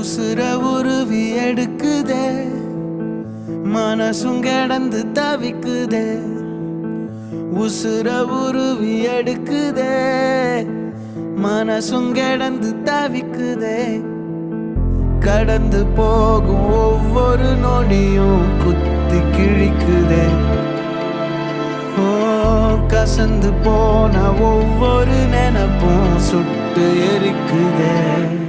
உசுர உருவி எடுக்குதே. மனசும் கிடந்து தவிக்குதே. உசுர உருவி எடுக்குதே. மனசும் கிடந்து தவிக்குதே. கடந்து போகும் ஒவ்வொரு நொடியும் குத்தி கிழிக்குதே. ஓ கசந்து போன ஒவ்வொரு நினப்பும் சுட்டு எரிக்குதே.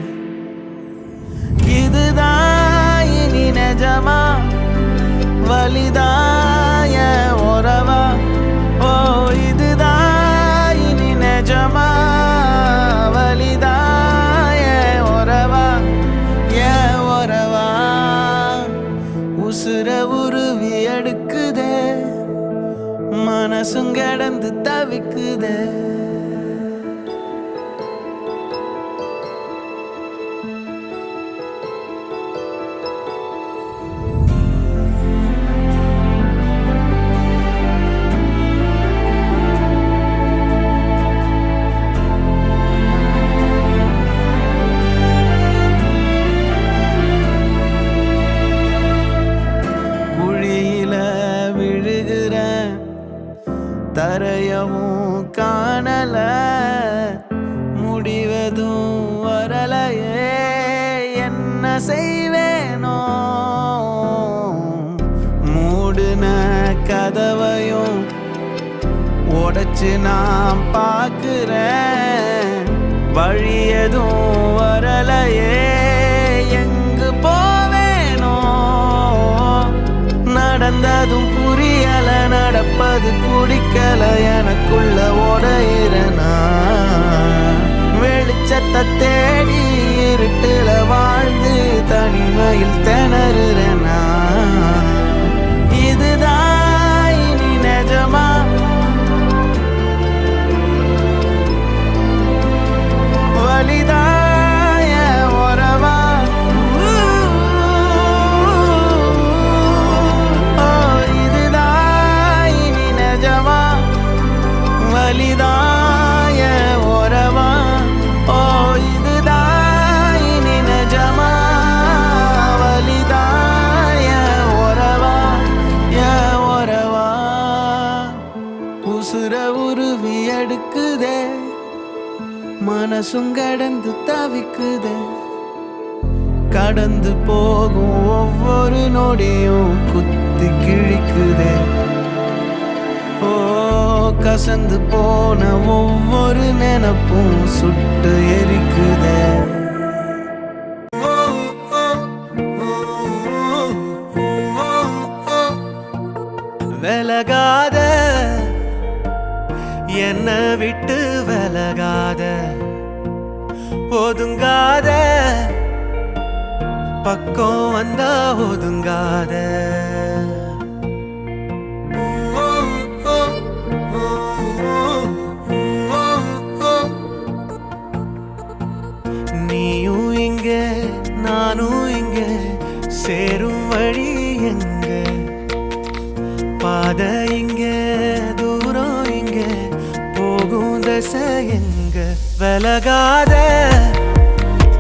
வலிதாய உறவா? ஓ இதுதான் இனி நிஜமா? வலிதாய உறவா? ஏ உறவா? உசுர உருவி எடுக்குதே. மனசும் கிடந்து தவிக்குதே. தரையவும் காணல முடிவதும் வரலையே. என்ன செய்வேனோ? மூடுன கதவையும் உடைச்சு நான் பார்க்கிறேன். வழி வரலை. பிடிக்கல எனக்குள்ள ஓடையிறனா வெளிச்சத்தை தேடி சுர உருவி அடுக்குதே. மனசும் கடந்து தவிக்குதே. கடந்து போகும் ஒவ்வொரு நொடியும் குத்தி கிழிக்குதே. ஓ கசந்து போன ஒவ்வொரு நினப்பும் சுட்டு எரிக்குதே. விலகாத என்ன விட்டு விலகாத ஒதுங்காத. பக்கம் வந்தா ஒதுங்காத. நீயும் இங்க நானும் இங்க சேரும் வழி எங்க? பாத இங்க. தூரம் எங்க விலகாத